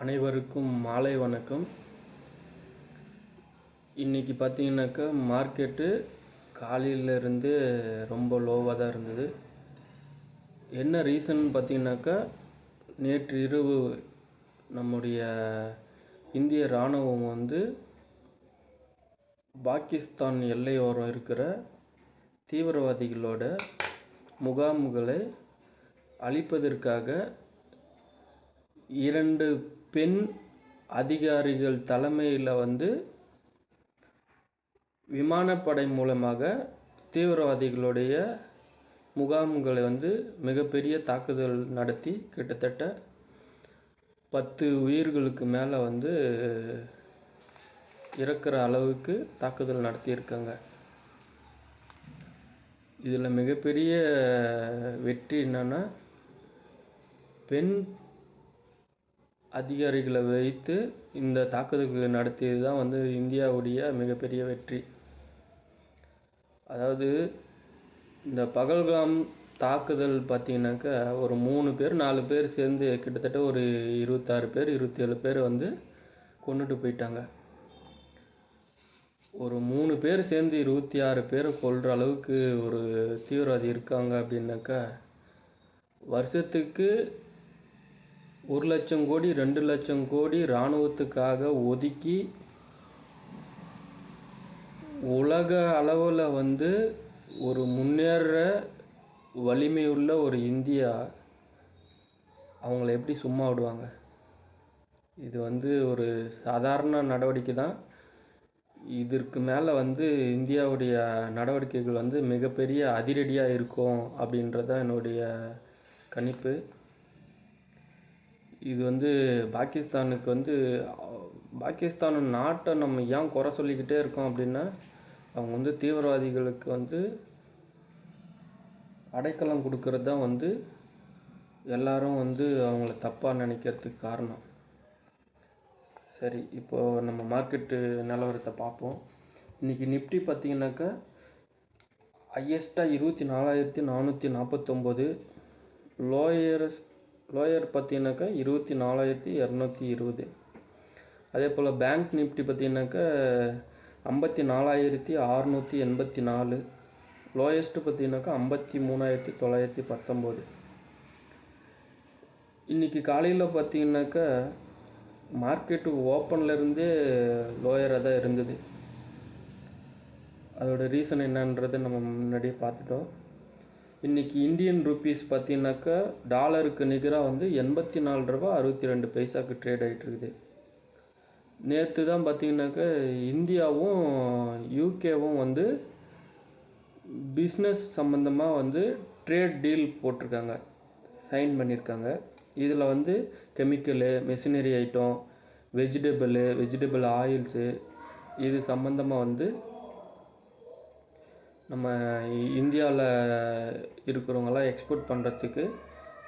அனைவருக்கும் மாலை வணக்கம். இன்றைக்கி பார்த்தீங்கன்னாக்கா மார்க்கெட்டு காலையிலேருந்து ரொம்ப லோவாக தான் இருந்தது. என்ன ரீசன் பார்த்தீங்கன்னாக்கா நேற்று இரவு நம்முடைய இந்திய இராணுவம் வந்து பாகிஸ்தான் எல்லையோரம் இருக்கிற தீவிரவாதிகளோட முகாம்களை அழிப்பதற்காக இரண்டு பெண் அதிகாரிகள் தலைமையில் வந்து விமானப்படை மூலமாக தீவிரவாதிகளுடைய முகாம்களை வந்து மிகப்பெரிய தாக்குதல் நடத்தி கிட்டத்தட்ட பத்து உயிர்களுக்கு மேலே வந்து இறக்குற அளவுக்கு தாக்குதல் நடத்தியிருக்காங்க. இதில் மிகப்பெரிய வெற்றி என்னென்னா பெண் அதிகாரிகளை வைத்து இந்த தாக்குதல்களை நடத்தியது தான் வந்து இந்தியாவுடைய மிகப்பெரிய வெற்றி. அதாவது இந்த பகல்காம் தாக்குதல் பார்த்தீங்கன்னாக்கா ஒரு மூணு பேர் நாலு பேர் சேர்ந்து கிட்டத்தட்ட ஒரு இருபத்தாறு பேர் இருபத்தேழு பேர் வந்து கொண்டுட்டு போயிட்டாங்க. ஒரு மூணு பேர் சேர்ந்து இருபத்தி ஆறு பேரை கொள்கிற அளவுக்கு ஒரு தீவிரவாதி இருக்காங்க அப்படின்னாக்கா வருஷத்துக்கு ஒரு லட்சம் கோடி ரெண்டு லட்சம் கோடி இராணுவத்துக்காக ஒதுக்கி உலக அளவில் வந்து ஒரு முன்னேற வலிமையுள்ள ஒரு இந்தியா. அவங்கள எப்படி சும்மா விடுவாங்க? இது வந்து ஒரு சாதாரண நடவடிக்கை தான். இதற்கு மேலே வந்து இந்தியாவுடைய நடவடிக்கைகள் வந்து மிகப்பெரிய அதிரடியாக இருக்கும் அப்படின்றதான் என்னுடைய கணிப்பு. இது வந்து பாகிஸ்தானுக்கு வந்து பாகிஸ்தான் நாட்டை நம்ம ஏன் குறை சொல்லிக்கிட்டே இருக்கோம் அப்படின்னா அவங்க வந்து தீவிரவாதிகளுக்கு வந்து அடைக்கலம் கொடுக்கறது தான் வந்து எல்லாரும் வந்து அவங்கள தப்பாக நினைக்கிறதுக்கு காரணம். சரி இப்போது நம்ம மார்க்கெட்டு நிலவரத்தை பார்ப்போம். இன்றைக்கி நிஃப்டி பார்த்தீங்கன்னாக்கா ஹையஸ்ட்டாக இருபத்தி நாலாயிரத்தி நானூற்றி நாற்பத்தொம்போது லோயரஸ்ட் லோயர் பார்த்தீங்கன்னாக்கா இருபத்தி நாலாயிரத்தி இரநூத்தி இருபது. அதே போல் பேங்க் நிஃப்டி பார்த்தீங்கன்னாக்கா ஐம்பத்தி நாலாயிரத்தி அறநூற்றி எண்பத்தி நாலு. லோயஸ்ட்டு பார்த்தீங்கன்னாக்கா ஐம்பத்தி மூணாயிரத்தி தொள்ளாயிரத்தி பத்தொம்போது. இன்றைக்கி காலையில் பார்த்தீங்கன்னாக்கா மார்க்கெட்டு ஓப்பன்லேருந்தே லோயராக தான் இருந்தது. அதோட ரீசன் என்னன்றதை நம்ம முன்னாடியே பார்த்துட்டோம். இன்றைக்கி இந்தியன் ருபீஸ் பார்த்தீங்கன்னாக்கா டாலருக்கு நிகராக வந்து எண்பத்தி நாலு ரூபா அறுபத்தி ரெண்டு பைசாக்கு ட்ரேட் ஆகிட்டுருக்குது நேற்று தான் பார்த்தீங்கன்னாக்கா இந்தியாவும் யூகேவும் வந்து பிஸ்னஸ் சம்மந்தமாக வந்து ட்ரேட் டீல் போட்டிருக்காங்க. சைன் பண்ணியிருக்காங்க. இதில் வந்து chemical machinery item vegetable vegetable oils இது சம்மந்தமாக வந்து நம்ம இந்தியாவில் இருக்கிறவங்களாம் எக்ஸ்போர்ட் பண்ணுறதுக்கு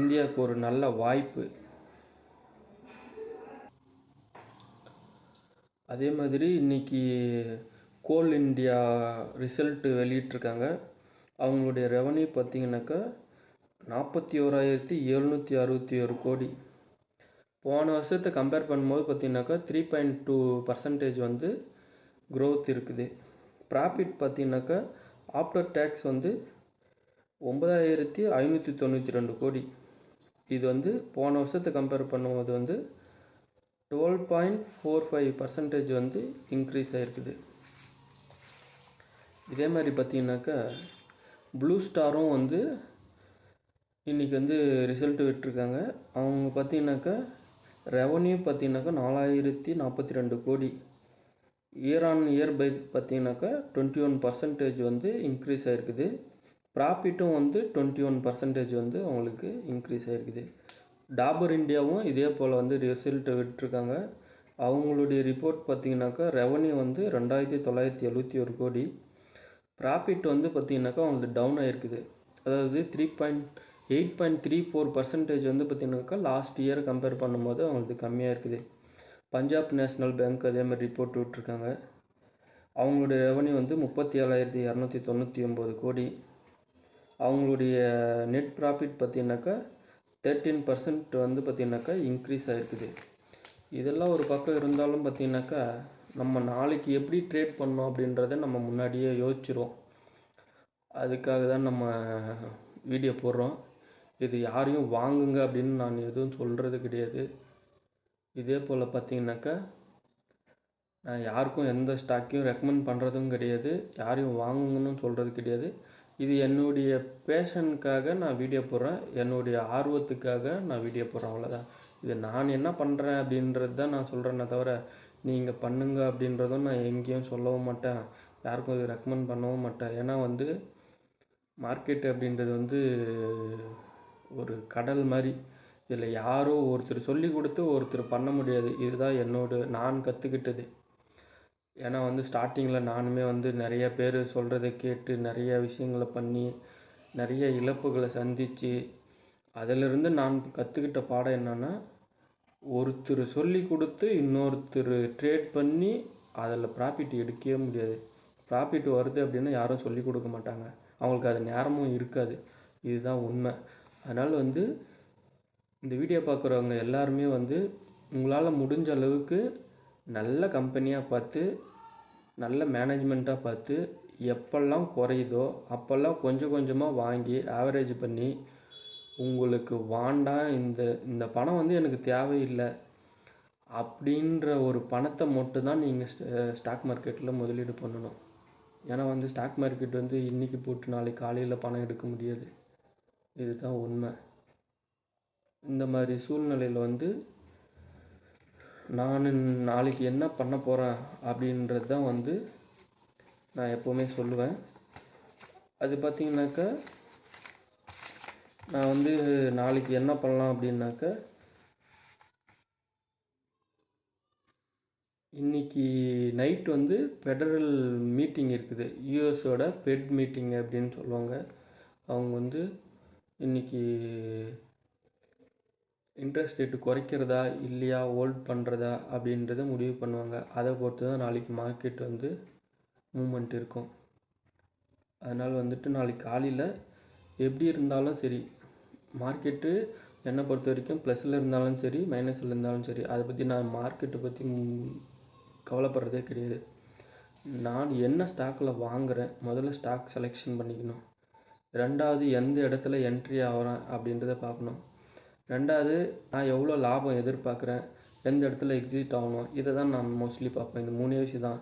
இந்தியாவுக்கு ஒரு நல்ல வாய்ப்பு. அதே மாதிரி இன்றைக்கி கோல் இந்தியா ரிசல்ட்டு வெளியிட்டிருக்காங்க. அவங்களுடைய ரெவன்யூ பார்த்தீங்கன்னாக்கா நாற்பத்தி ஓராயிரத்தி எழுநூற்றி அறுபத்தி ஒரு கோடி. போன வருஷத்தை கம்பேர் பண்ணும்போது பார்த்தீங்கன்னாக்கா த்ரீ பாயிண்ட் டூ பர்சன்டேஜ் வந்து க்ரோத் இருக்குது. ப்ராஃபிட் பார்த்திங்கனாக்கா ஆஃப்டர் டேக்ஸ் வந்து ஒன்பதாயிரத்தி ஐநூற்றி தொண்ணூற்றி ரெண்டு கோடி. இது வந்து போன வருஷத்தை கம்பேர் பண்ணும்போது வந்து twelve point four five percentage வந்து இன்க்ரீஸ் ஆகிருக்குது இதே மாதிரி பார்த்தீங்கன்னாக்கா ப்ளூ ஸ்டாரும் வந்து இன்றைக்கி வந்து ரிசல்ட் விட்டுருக்காங்க. அவங்க பார்த்தீங்கன்னாக்கா ரெவன்யூ பார்த்தீங்கன்னாக்கா நாலாயிரத்தி நாற்பத்தி ரெண்டு கோடி. இயர் ஆன் இயர் பை பார்த்தீங்கன்னாக்கா டுவெண்ட்டி ஒன் பர்சன்டேஜ் வந்து இன்க்ரீஸ் ஆகிருக்குது ப்ராஃபிட்டும் வந்து டுவெண்ட்டி ஒன் பர்சன்டேஜ் வந்து அவங்களுக்கு இன்க்ரீஸ் ஆகிருக்குது டாபர் இந்தியாவும் இதே போல் வந்து ரிசல்ட் விட்டுருக்காங்க. அவங்களுடைய ரிப்போர்ட் பார்த்தீங்கன்னாக்கா ரெவன்யூ வந்து ரெண்டாயிரத்தி தொள்ளாயிரத்தி எழுபத்தி ஒரு கோடி. ப்ராஃபிட் வந்து பார்த்திங்கனாக்கா அவங்களுக்கு டவுன் ஆகிருக்குது அதாவது three point eight point three four percentage வந்து பார்த்திங்கனாக்கா லாஸ்ட் இயர் கம்பேர் பண்ணும்போது அவங்களுக்கு கம்மியாக இருக்குது. பஞ்சாப் நேஷ்னல் பேங்க் அதே மாதிரி ரிப்போர்ட் விட்ருக்காங்க அவங்களுடைய ரெவன்யூ வந்து முப்பத்தி ஏழாயிரத்தி இரநூத்தி தொண்ணூற்றி ஒம்பது கோடி. அவங்களுடைய நெட் ப்ராஃபிட் பார்த்தீங்கன்னாக்கா தேர்ட்டீன் பர்சன்ட் வந்து பார்த்திங்கனாக்கா இன்க்ரீஸ் ஆகிருக்குது இதெல்லாம் ஒரு பக்கம் இருந்தாலும் பார்த்தீங்கன்னாக்கா நம்ம நாளைக்கு எப்படி ட்ரேட் பண்ணோம் அப்படின்றத நம்ம முன்னாடியே யோசிச்சிருவோம். அதுக்காக தான் நம்ம வீடியோ போடுறோம். இது யாரையும் வாங்குங்க அப்படின்னு நான் எதுவும் சொல்கிறது கிடையாது. இதே போல் பார்த்தீங்கன்னாக்கா நான் யாருக்கும் எந்த ஸ்டாக்கையும் ரெக்கமெண்ட் பண்ணுறதும் கிடையாது. யாரையும் வாங்குங்கன்னு சொல்கிறது கிடையாது. இது என்னுடைய பேஷனுக்காக நான் வீடியோ போடுறேன். என்னுடைய ஆர்வத்துக்காக நான் வீடியோ போடுறேன். அவ்வளோதான் இது நான் என்ன பண்ணுறேன் அப்படின்றது தான் நான் சொல்கிறேனே தவிர நீங்கள் பண்ணுங்க அப்படின்றதும் நான் எங்கேயும் சொல்லவும் மாட்டேன். யாருக்கும் இது ரெக்கமெண்ட் பண்ணவும் மாட்டேன். ஏன்னா வந்து மார்க்கெட் அப்படின்றது வந்து ஒரு கடல் மாதிரி. இதில் யாரோ ஒருத்தர் சொல்லி கொடுத்து ஒருத்தர் பண்ண முடியாது. இதுதான் என்னோட நான் கற்றுக்கிட்டது ஏன்னா வந்து ஸ்டார்டிங்கில் நானுமே வந்து நிறைய பேர் சொல்கிறத கேட்டு நிறைய விஷயங்களை பண்ணி நிறைய இழப்புகளை சந்தித்து அதிலிருந்து நான் கற்றுக்கிட்ட பாடம் என்னென்னா ஒருத்தர் சொல்லி கொடுத்து இன்னொருத்தர் ட்ரேட் பண்ணி அதில் ப்ராஃபிட் எடுக்கவே முடியாது. ப்ராஃபிட் வருது அப்படின்னா யாரும் சொல்லி கொடுக்க மாட்டாங்க. அவங்களுக்கு அது நேரமும் இருக்காது. இதுதான் உண்மை. அதனால் வந்து இந்த வீடியோ பார்க்குறவங்க எல்லாருமே வந்து உங்களால் முடிஞ்ச அளவுக்கு நல்ல கம்பெனியாக பார்த்து நல்ல மேனேஜ்மெண்ட்டாக பார்த்து எப்பெல்லாம் குறையுதோ அப்போல்லாம் கொஞ்சம் கொஞ்சமாக வாங்கி ஆவரேஜ் பண்ணி உங்களுக்கு வாண்டாம் இந்த இந்த பணம் வந்து எனக்கு தேவையில்லை அப்படின்ற ஒரு பணத்தை மட்டும் தான் நீங்கள் ஸ்டாக் மார்க்கெட்டில் முதலீடு பண்ணணும். ஏன்னா வந்து ஸ்டாக் மார்க்கெட் வந்து இன்றைக்கி போட்டு நாளைக்கு காலையில் பணம் எடுக்க முடியாது. இதுதான் உண்மை. இந்த மாதிரி சூழ்நிலையில் வந்து நான் நாளைக்கு என்ன பண்ண போகிறேன் அப்படின்றது தான் வந்து நான் எப்போவுமே சொல்லுவேன். அது பார்த்திங்கனாக்கா நான் வந்து நாளைக்கு என்ன பண்ணலாம் அப்படின்னாக்கா இன்றைக்கி நைட் வந்து ஃபெடரல் மீட்டிங் இருக்குது. யூஎஸோட பெட் மீட்டிங் அப்படின்னு சொல்லுவாங்க. அவங்க வந்து இன்றைக்கி இன்ட்ரெஸ்ட் ரேட்டு குறைக்கிறதா இல்லையா ஹோல்ட் பண்ணுறதா அப்படின்றத முடிவு பண்ணுவாங்க. அதை பொறுத்து தான் நாளைக்கு மார்க்கெட் வந்து மூமெண்ட் இருக்கும். அதனால் வந்துட்டு நாளைக்கு காலையில் எப்படி இருந்தாலும் சரி மார்க்கெட்டு என்னை பொறுத்த வரைக்கும் ப்ளஸில் இருந்தாலும் சரி மைனஸில் இருந்தாலும் சரி அதை பற்றி நான் மார்க்கெட்டை பற்றி கவலைப்படுறதே கிடையாது. நான் என்ன ஸ்டாக்கில் வாங்குகிறேன் முதல்ல ஸ்டாக் செலெக்ஷன் பண்ணிக்கணும். ரெண்டாவது எந்த இடத்துல என்ட்ரி ஆகிறேன் அப்படின்றத பார்க்கணும். ரெண்டாவது நான் எவ்வளோ லாபம் எதிர்பார்க்குறேன் எந்த இடத்துல எக்ஸிட் ஆகணும் இதை தான் நான் மோஸ்ட்லி பார்ப்பேன். இந்த மூணு விஷயம் தான்.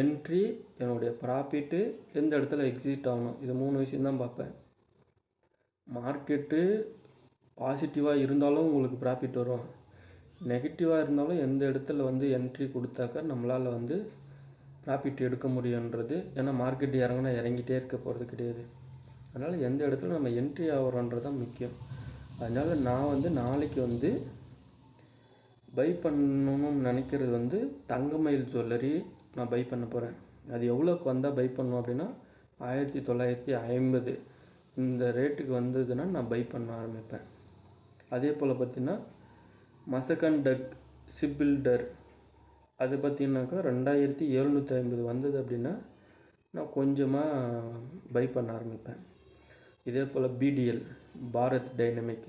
என்ட்ரி என்னுடைய ப்ராஃபிட்டு எந்த இடத்துல எக்ஸிட் ஆகணும் இது மூணு விஷயம் தான் பார்ப்பேன். மார்க்கெட்டு பாசிட்டிவாக இருந்தாலும் உங்களுக்கு ப்ராஃபிட் வரும். நெகட்டிவாக இருந்தாலும் எந்த இடத்துல வந்து என்ட்ரி கொடுத்தாக்கா நம்மளால் வந்து ப்ராஃபிட் எடுக்க முடியுன்றது ஏன்னா மார்க்கெட் இறங்கினா இறங்கிட்டே இருக்க போகிறது கிடையாது. அதனால் எந்த இடத்துல நம்ம என்ட்ரி ஆகிறோன்றது தான் முக்கியம். அதனால் நான் வந்து நாளைக்கு வந்து பை பண்ணணும்னு நினைக்கிறது வந்து தங்கமயில் ஜுவல்லரி நான் பை பண்ண போகிறேன் அது எவ்வளோக்கு வந்தால் பை பண்ணும் அப்படின்னா ஆயிரத்தி தொள்ளாயிரத்தி ஐம்பது. இந்த ரேட்டுக்கு வந்ததுன்னா நான் பை பண்ண ஆரம்பிப்பேன். அதே போல் பார்த்திங்கன்னா மசகன் டக் சிப்பில்டர் அது பார்த்திங்கனாக்கா ரெண்டாயிரத்தி எழுநூற்றி ஐம்பது வந்தது அப்படின்னா நான் கொஞ்சமாக பை பண்ண ஆரம்பிப்பேன். இதே போல் பிடிஎல் பாரத் டைனமிக்.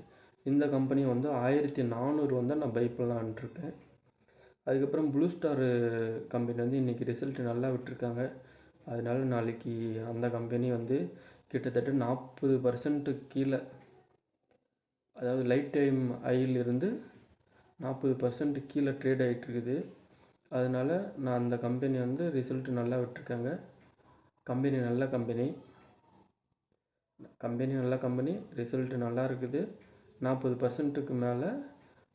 இந்த கம்பெனி வந்து ஆயிரத்தி நானூறு வந்து நான் பை பண்ணலான்ட்ருக்கேன் அதுக்கப்புறம் ப்ளூ ஸ்டார் கம்பெனி வந்து இன்றைக்கி ரிசல்ட் நல்லா விட்டுருக்காங்க. அதனால நாளைக்கு அந்த கம்பெனி வந்து கிட்டத்தட்ட நாற்பது பர்சன்ட்டு கீழே. அதாவது லைட் டைம் ஐயிலிருந்து நாற்பது பர்சன்ட் கீழே ட்ரேட் ஆகிட்டுருக்குது அதனால் நான் அந்த கம்பெனி வந்து ரிசல்ட் நல்லா விட்டுருக்காங்க. கம்பெனி நல்ல கம்பெனி கம்பெனி நல்ல கம்பெனி ரிசல்ட்டு நல்லா இருக்குது. நாற்பது பர்சன்ட்டுக்கு மேலே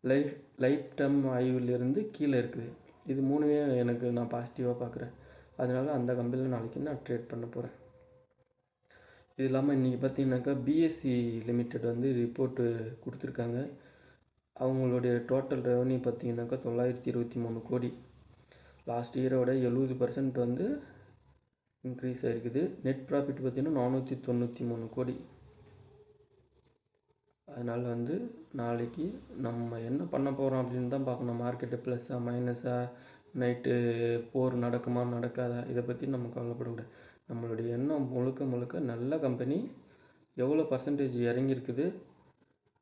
லைஃப் லைஃப் டைம் ஆய்விலிருந்து கீழே இருக்குது. இது மூணுமே எனக்கு நான் பாசிட்டிவாக பார்க்குறேன். அதனால் அந்த கம்பெனியில் நாளைக்கு நான் ட்ரேட் பண்ண போகிறேன் இது இல்லாமல் இன்றைக்கி பார்த்தீங்கன்னாக்கா பிஎஸ்சி லிமிட்டெட் வந்து ரிப்போர்ட்டு கொடுத்துருக்காங்க. அவங்களுடைய டோட்டல் ரெவன்யூ பார்த்தீங்கன்னாக்கா தொள்ளாயிரத்தி இருபத்தி மூணு கோடி. லாஸ்ட் இயரோட எழுபது பர்சன்ட் வந்து இன்க்ரீஸ் ஆகிருக்குது நெட் ப்ராஃபிட் பார்த்திங்கன்னா நானூற்றி தொண்ணூற்றி மூணு கோடி. அதனால் வந்து நாளைக்கு நம்ம என்ன பண்ண போகிறோம் அப்படின்னு தான் பார்க்கணும். மார்க்கெட்டு ப்ளஸ்ஸாக மைனஸாக நைட்டு போர் நடக்குமா நடக்காதா இதை பற்றி நம்ம கவலைப்படக்கூடாது நம்மளுடைய எண்ணம் முழுக்க முழுக்க நல்ல கம்பெனி எவ்வளோ பர்சன்டேஜ் இறங்கியிருக்குது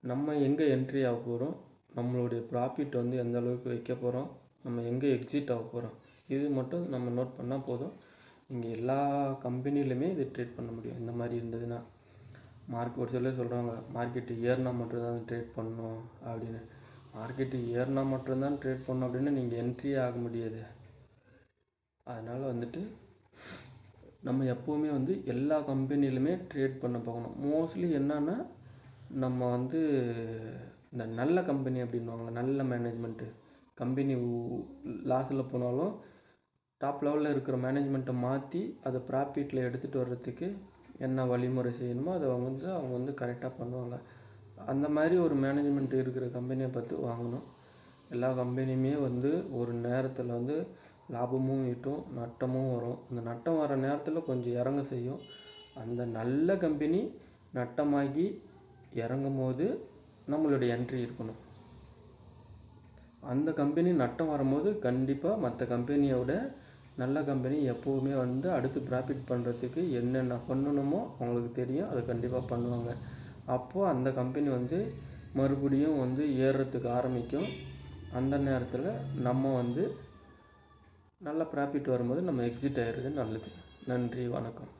நம்ம எங்கே என்ட்ரி ஆக போகிறோம் நம்மளுடைய ப்ராஃபிட் வந்து எந்த அளவுக்கு வைக்க போகிறோம் நம்ம எங்கே எக்ஸிட் ஆக போகிறோம் இது மட்டும் நம்ம நோட் பண்ணால் போதும். இங்கே எல்லா கம்பெனிலையுமே இது ட்ரேட் பண்ண முடியும். இந்த மாதிரி இருந்ததுன்னா மார்க் ஒரு சிலர் சொல்கிறாங்க மார்க்கெட்டு ஏறினா மட்டும்தான் ட்ரேட் பண்ணணும் அப்படின்னு. மார்க்கெட்டு ஏறினா மட்டும்தான் ட்ரேட் பண்ணணும் அப்படின்னு நீங்கள் என்ட்ரியே ஆக முடியாது. அதனால் வந்துட்டு நம்ம எப்போவுமே வந்து எல்லா கம்பெனிலுமே ட்ரேட் பண்ண போகணும் மோஸ்ட்லி என்னன்னா நம்ம வந்து இந்த நல்ல கம்பெனி அப்படின்வாங்க நல்ல மேனேஜ்மெண்ட்டு கம்பெனி லாஸில் போனாலும் டாப் லெவலில் இருக்கிற மேனேஜ்மெண்ட்டை மாற்றி அதை ப்ராஃபிட்டில் எடுத்துகிட்டு வர்றதுக்கு என்ன வழிமுறை செய்யணுமோ அதை அவங்க வந்து அவங்க வந்து கரெக்டாக பண்ணுவாங்க. அந்த மாதிரி ஒரு மேனேஜ்மெண்ட் இருக்கிற கம்பெனியை பார்த்து வாங்கணும். எல்லா கம்பெனியுமே வந்து ஒரு நேரத்தில் வந்து லாபமும் ஈட்டும் நட்டமும் வரும். அந்த நட்டம் வர நேரத்தில் கொஞ்சம் இறங்க செய்யும். அந்த நல்ல கம்பெனி நட்டமாகி இறங்கும் போது நம்மளுடைய என்ட்ரி இருக்கணும். அந்த கம்பெனி நட்டம் வரும்போது கண்டிப்பாக மற்ற கம்பெனியோட நல்ல கம்பெனி எப்போவுமே வந்து அடுத்து ப்ராஃபிட் பண்ணுறதுக்கு என்னென்ன பண்ணணுமோ அவங்களுக்கு தெரியும் அதை கண்டிப்பாக பண்ணுவாங்க. அப்போது அந்த கம்பெனி வந்து மறுபடியும் வந்து ஏறுறதுக்கு ஆரம்பிக்கும். அந்த நேரத்தில் நம்ம வந்து நல்ல ப்ராஃபிட் வரும்போது நம்ம எக்ஸிட் ஆகிடுறது நல்லது. நன்றி வணக்கம்.